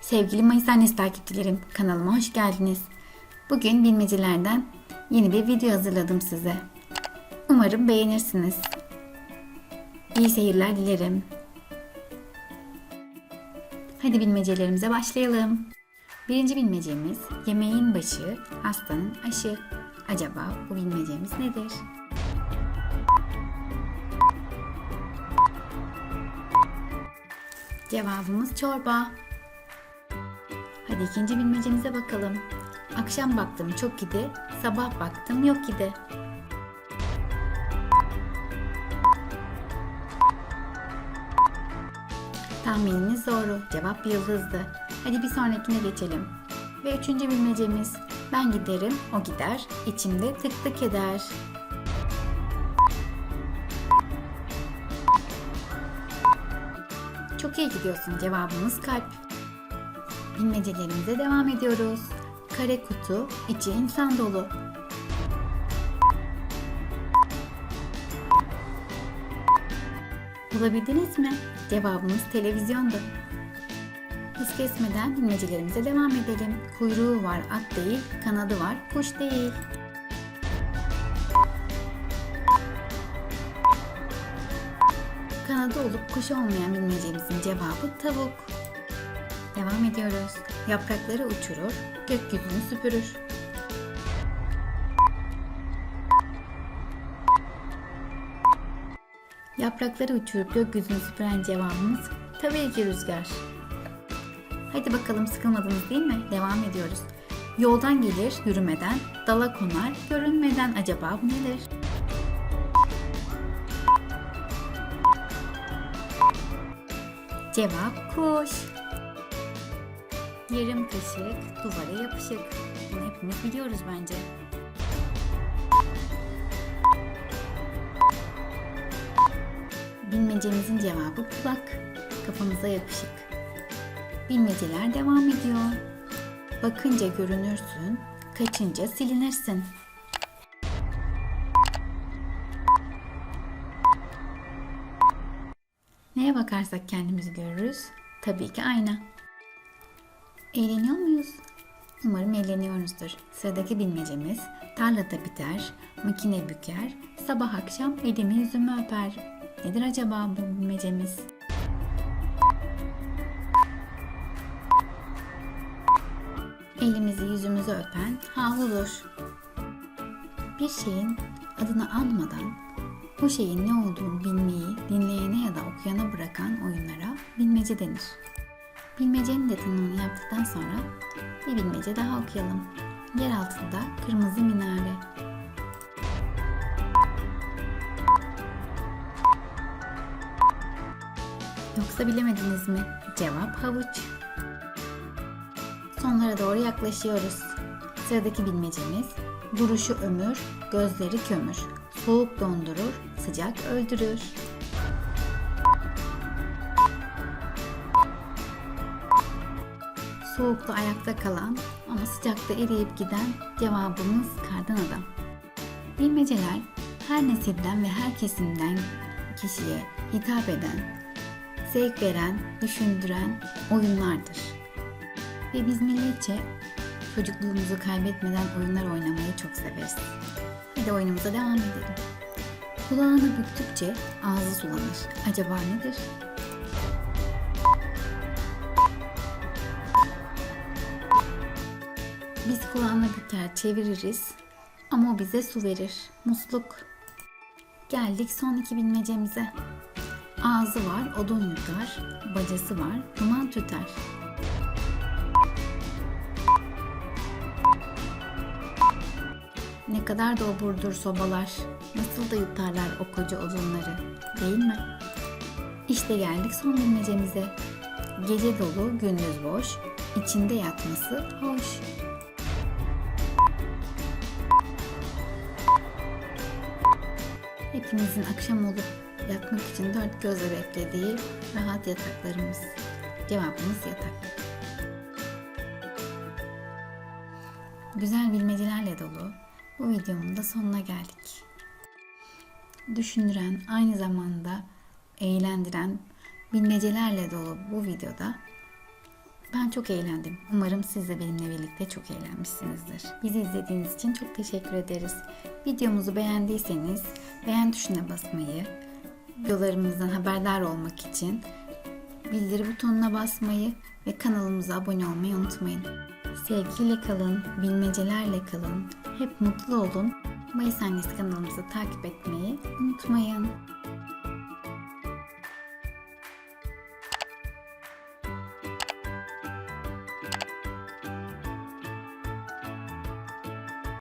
Sevgili Mayıs Annesi takipçilerim, kanalıma hoş geldiniz. Bugün bilmecelerden yeni bir video hazırladım size. Umarım beğenirsiniz. İyi seyirler dilerim. Hadi bilmecelerimize başlayalım. Birinci bilmecemiz yemeğin başı, hastanın aşı. Acaba bu bilmecemiz nedir? Cevabımız çorba. Hadi ikinci bilmecemize bakalım. Akşam baktım çok idi, sabah baktım yok idi. Tahmininiz doğru. Cevap yıldızdı. Hadi bir sonrakine geçelim. Ve üçüncü bilmecemiz. Ben giderim, o gider, içimde tık tık eder. Çok iyi gidiyorsun. Cevabımız kalp. Bilmecelerimize devam ediyoruz. Kare kutu, içi insan dolu. Bulabildiniz mi? Cevabımız televizyondu. Hız kesmeden bilmecelerimize devam edelim. Kuyruğu var at değil, kanadı var kuş değil. Kanadı olup kuş olmayan bilmecemizin cevabı tavuk. Devam ediyoruz. Yaprakları uçurur, gökyüzünü süpürür. Yaprakları uçurup gökyüzünü süpüren cevabımız tabii ki rüzgar. Hadi bakalım sıkılmadınız değil mi? Devam ediyoruz. Yoldan gelir yürümeden, dala konar görünmeden acaba bu nedir? Cevap kuş. Yarım kaşık duvara yapışık. Bunu hepimiz biliyoruz bence. Bilmecemizin cevabı kulak. Kafamıza yapışık. Bilmeceler devam ediyor. Bakınca görünürsün, kaçınca silinirsin. Neye bakarsak kendimizi görürüz. Tabii ki ayna. Eğleniyor muyuz? Umarım eğleniyoruzdur. Sıradaki bilmecemiz tarlada biter, makine büker, sabah akşam elimi yüzümü öper. Nedir acaba bu bilmecemiz? Elimizi yüzümüzü öpen havludur. Bir şeyin adını anmadan o şeyin ne olduğunu bilmeyi dinleyene ya da okuyana bırakan oyunlara bilmece denir. Bilmecenin de tanımını yaptıktan sonra bir bilmece daha okuyalım. Yer altında kırmızı minare. Yoksa bilemediniz mi? Cevap havuç. Sonlara doğru yaklaşıyoruz. Sıradaki bilmecemiz duruşu ömür, gözleri kömür. Soğuk dondurur, sıcak öldürür. Soğukta ayakta kalan ama sıcakta eriyip giden cevabımız kardan adam. Bilmeceler her nesilden ve her kesimden kişiye hitap eden, zevk veren, düşündüren oyunlardır. Ve biz milletçe çocukluğumuzu kaybetmeden oyunlar oynamayı çok severiz. Hadi oyunumuza devam edelim. Kulağını büktükçe ağzı sulanır. Acaba nedir? Biz kulağını büker çeviririz ama o bize su verir. Musluk. Geldik son iki bilmecemize. Ağzı var, odun yutar. Bacası var, duman tüter. Ne kadar da oburdur sobalar. Nasıl da yutarlar o koca odunları. Değil mi? İşte geldik son bilmecemize. Gece dolu, gündüz boş. içinde yatması hoş. Hepimizin akşam olup yatmak için dört gözle beklediği rahat yataklarımız. Cevabımız yatak. Güzel bilmecelerle dolu bu videomun da sonuna geldik. Düşündüren, aynı zamanda eğlendiren bilmecelerle dolu bu videoda Ben çok eğlendim. Umarım siz de benimle birlikte çok eğlenmişsinizdir. Bizi izlediğiniz için çok teşekkür ederiz. Videomuzu beğendiyseniz beğen tuşuna basmayı, videolarımızdan haberdar olmak için bildiri butonuna basmayı ve kanalımıza abone olmayı unutmayın. Sevgiyle kalın, bilmecelerle kalın, hep mutlu olun. Mayıs Annesi kanalımızı takip etmeyi unutmayın.